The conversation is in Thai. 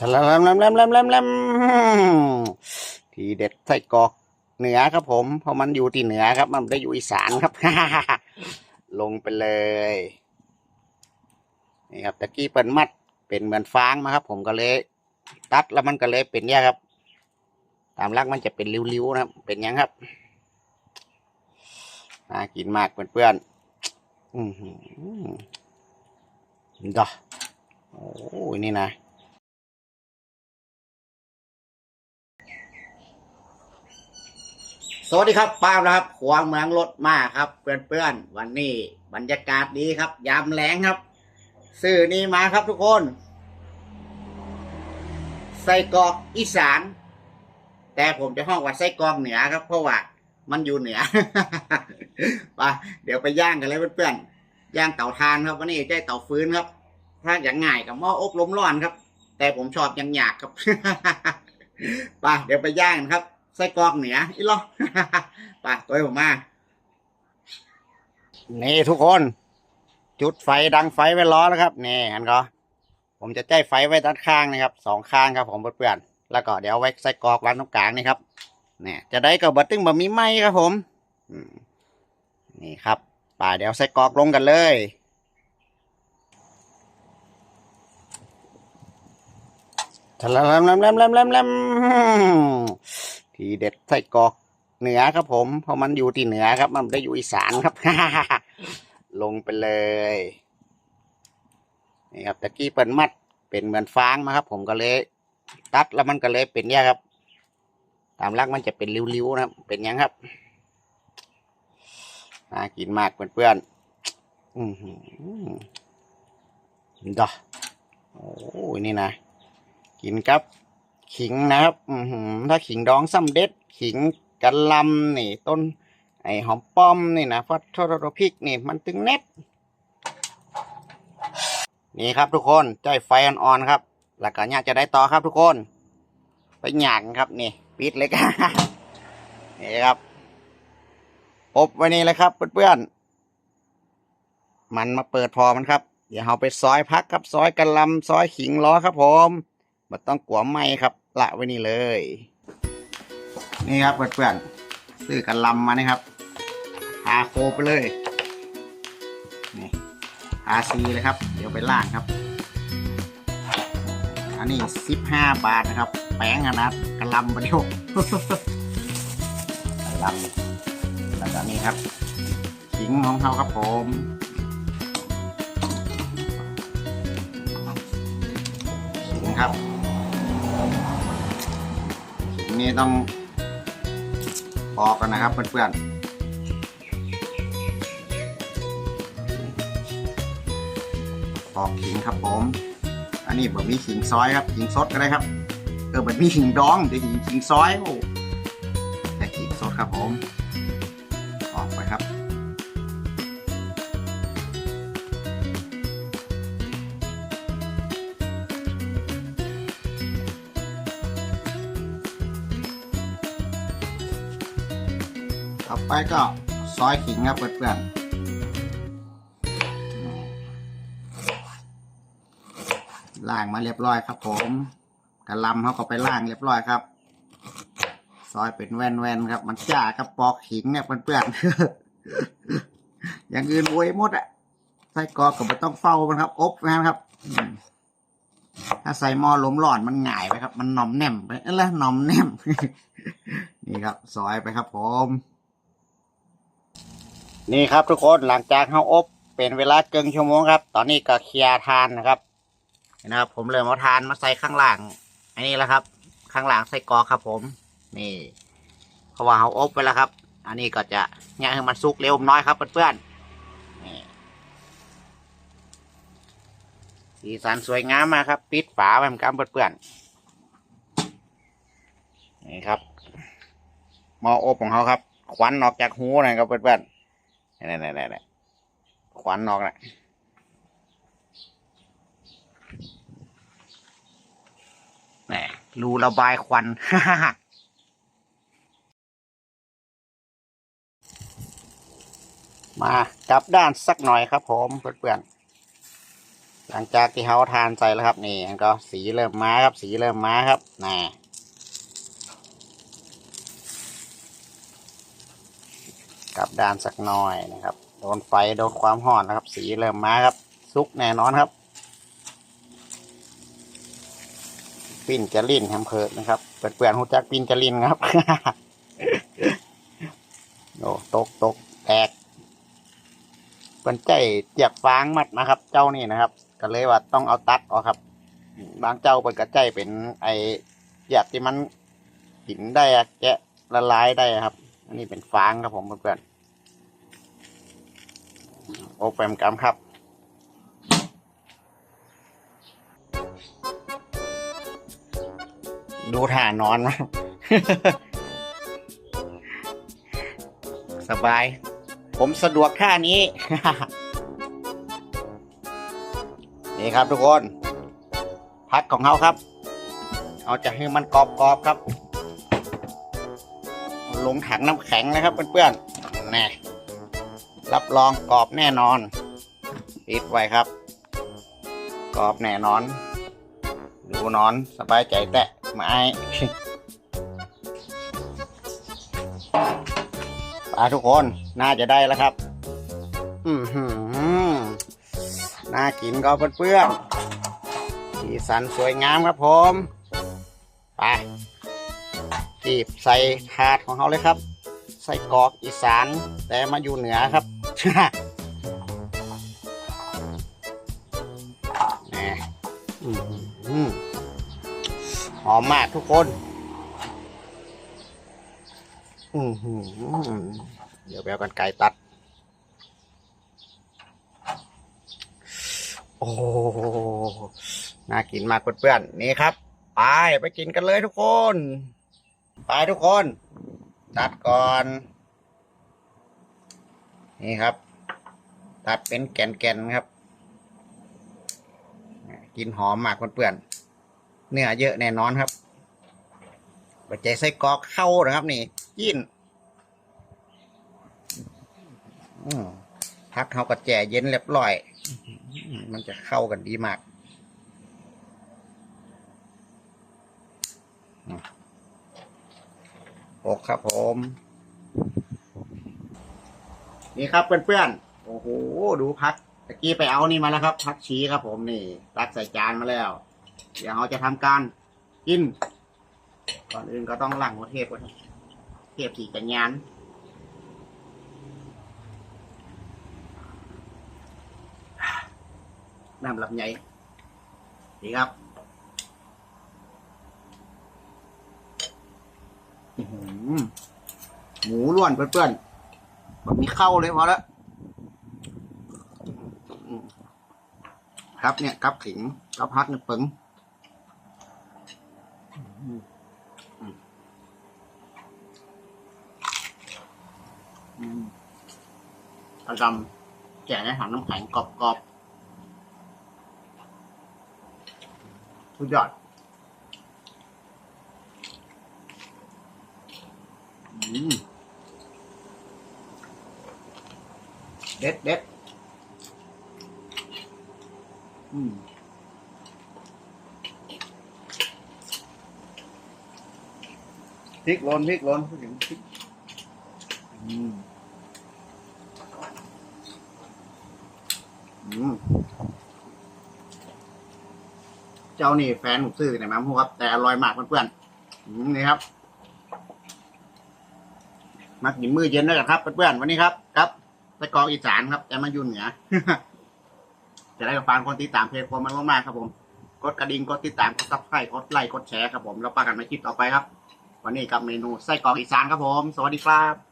ทะลลลลลลทีเด็ดไส้กรอกเหนือครับผม เพราะมันอยู่ที่เหนือครับ มันได้อยู่อีสานครับ ลงไปเลย นี่ครับตะกี้เปิ่นมัดเป็นเหมือนฟางมาครับ ผมก็เลย ตัดแล้วมันก็เลยเป็นเนี่ยครับ ตามรักมันจะเป็นริ้วๆนะครับ เป็นยังครับน่ากินมากเพื่อนๆอือหือดอโอ้ยนี่นะ สวัสดีครับป้ามนะครับขวางเมืองรถมาครับ เพื่อนๆวันนี้บรรยากาศดีครับ ยามแรงครับซื้อนี่มาครับทุกคน ไส้กรอกอีสาน แต่ผมจะห้องว่าไส้กรอกเหนือครับ เพราะว่ามันอยู่เหนือไปเดี๋ยวไปย่างกันเลยเพื่อนๆย่างเตาทานครับวันนี้ใช้เตาฟื้นครับ ถ้าอย่างง่ายกับหม้ออบลมร้อนครับ แต่ผมชอบอยังหยากครับไปเดี๋ยวไปย่างครับ ส้กรอกเหนืออีหรอไปตัวผมมานี่ทุกคน จุดไฟดังไฟไว้ล้อแล้วครับนี่อันก็ผมจะใจไฟไว้ด้านข้างนะครับสองข้างครับผมเพื่อนๆแล้วก็เดี๋ยวไว้ไส้กรอกวางตรงกลางนี่ครับเนี่ยจะได้กับบะตึงบะมีไหมครับผมนี่ครับป่าเดี๋ยวไส้กรอกลงกันเลยทะลมลมลมลมลมลม ทีเด็ดไส้กรอกเหนือครับผม เพราะมันอยู่ที่เหนือครับ มันไม่ได้อยู่อีสานครับ ลงไปเลยนี่ครับตะกี้เปิ่นมัดเป็นเหมือนฟางมาครับ ผมก็เลย ตัดแล้วมันก็เลยเป็นเนี่ยครับ ตามรักมันจะเป็นริ้วๆนะครับเป็นยังครับน่ากินมากเพื่อนๆอือหือดอโอ้ยนี่นะ กินครับ ขิงนะครับ อือหือถ้าขิงดองซ้ำเด็ด ขิงกะลำนี่ ต้น ไอหอมป้อมนี่นะฟัดทอดพริกนี่ มันตึงเน็ตนี่ครับทุกคนใจไฟอ่อนๆครับ แล้วก็เนี่ยจะได้ต่อครับทุกคน ไปหยางครับนี่ปิดเลยครับนี่ครับอบไว้นี่เลยครับเพื่อนๆมันมาเปิดพอมันครับเดี๋ยวเราไปซอยพักครับ ซอยกระลำซอยขิงล้อครับผมมันต้องกลัวไหมครับ ละไว้นี่เลย นี่ครับเพื่อนๆซื้อกระหลำมานี่ครับทาโคไปเลยนี่อาซีเลยครับ เดี๋ยวไปล่างครับ อันนี้สิบห้าบาทนะครับ แป้งอะนะกระลำประเดียวกระลำแล้วก็นี่ครับขิงของเขาครับผมขิงครับ นี่ต้องปอกกันนะครับเพื่อนๆปอกขิงครับผม อันนี้บะหมี่ขิงซอยครับขิงสดก็ได้ครับ เออบะหมี่ขิงดองหรือขิงขิงซอยโอ้แต่ขิงสดครับผม ต่อไปก็ซอยขิงครับเพื่อนๆล่างมาเรียบร้อยครับ ผมกระลำเขาก็ไปล่างเรียบร้อยครับ ซอยเป็นแว่นๆครับ มันจ้ากับปอกขิงเนี่ยเพื่อนๆอย่างอื่นโวยหมดอะไส้กรอกก็ไม่ต้องเฝ้ามันครับ อบนะครับ ถ้าใส่หม้อล้มร้อนมันหง่ายไปครับ มันหน่อมแนมไปเอ้ยละหน่อมแนมนี่ครับ ซอยไปครับ ผม นี่ครับทุกคนหลังจากเขาอบ เป็นเวลาเกินชั่วโมงครับ ตอนนี้ก็เคลียร์ทานนะครับนะครับ ผมเลยเอาทานมาใส่ข้างหล่างอันนี้แหละครับ ข้างหล่างใส่กอครับ ผม นี่เพราะว่าเขาอบไปแล้วครับ อันนี้ก็จะเนี่ยให้มันสุกเร็วน้อยครับเพื่อนๆนี่สีสันสวยงามมากครับ ปิดฝาไว้มือนกันเพื่อนๆนี่ครับหม้ออบของเขาครับ ควันออกจากหูนะครับเพื่อนๆ นี่ๆๆๆควันออกนะแหมรูระบายควันมากลับด้านสักหน่อยครับผมเพื่อนๆหลังจากที่เขาทานใส่แล้วครับ นี่ก็สีเริ่มมาครับ สีเริ่มมาครับน่ กลับด้านสักหน่อยนะครับ โดนไฟโดนความร้อนนะครับ สีเริ่มมาครับ ซุกแน่นอนครับ ปิ้นจะลิ่นแฮมเพิร์ดนะครับเปื่อนๆหูจักปิ้นจะลิ่นครับโอ้ตกตกแตกเป็นใจเจียบฟางมัดนะครับ เจ้านี่นะครับ ก็เลยว่าต้องเอาตัดออกครับ บางเจ้าเป็นกระใจเป็นไอเจียบที่มันหินได้แกะละลายได้ครับ อันนี้เป็นฟางครับผมเพื่อนๆโอแปมกรรมครับดูท่านอนนะสบาย ผมสะดวกท่านี้ นี่ครับทุกคน พักของเขาครับ เอาจะให้มันกรอบๆครับ ลงถังน้ำแข็งนะครับเพื่อนๆนี่รับรองกรอบแน่นอนปิดไว้ครับ กรอบแน่นอน ดูนอนสบายใจแตะไม้ปลาทุกคนน่าจะได้แล้วครับ อือหือน่ากินก็เพื่อนๆสีสันสวยงามครับผม ไป จีบใส่ถาดของเขาเลยครับ ใส่กรอกอีสาน แต่มาอยู่เหนือครับแหมอื้อหือมมากทุกคนเดี๋ยวแบวกันไก่ตัด โอ้ น่ากินมากเพื่อนๆนี่ครับ ไป ไปกินกันเลยทุกคน ไปทุกคน ตัดก่อน นี่ครับ ตัดเป็นแก่นๆครับ กินหอมมากเพื่อนๆเนื้อเยอะแน่นอนครับปัจจัยไส้กรอกเข้านะครับ นี่ยินพักเขากระแจเย็นเรียบร้อย มันจะเข้ากันดีมาก โอ ครับผม นี่ครับเพื่อนๆ โอ้โห ดูพักตะกี้ไปเอานี่มาแล้วครับ พักชีครับผมนี่ตักใส่จานมาแล้ว เดี๋ยวเราจะทำการกิน ก่อนอื่นก็ต้องล้างหัวเทปก่อนเทปสีกันยานน้ำลำไยดีครับ อื้อหือหมูล้วนเพื่อนๆแบบมีเข้าเลยพอแล้วครับเนี่ยกับขิงกับพักเนี่ยปึงอืมอืมอืมกระดำแกะในถังน้ำแข็งกรอบๆสุดยอด เด็ดเด็ดอืมพริกลนพริกลนพูดถึงพริกอืมอืมเจ้านี่แฟนผมซื้อแต่มาพูครับ แต่อร่อยมากเพื่อนๆอืมนี่ครับมากินมื้อเย็นด้วยกันครับเพื่อนๆวันนี้ครับ ครับไปกรองอีสานครับ แต่มาอยู่เหนือจะได้ฟังคนติดตามเพจผมมันมากๆครับผม กดกระดิ่งกดติดตามกดซับสไครต์กดไลค์กดแชร์ครับผม แล้วปะกันมาคลิปต่อไปครับ วันนี้กับเมนูไส้กรอกอีสานครับผม สวัสดีครับ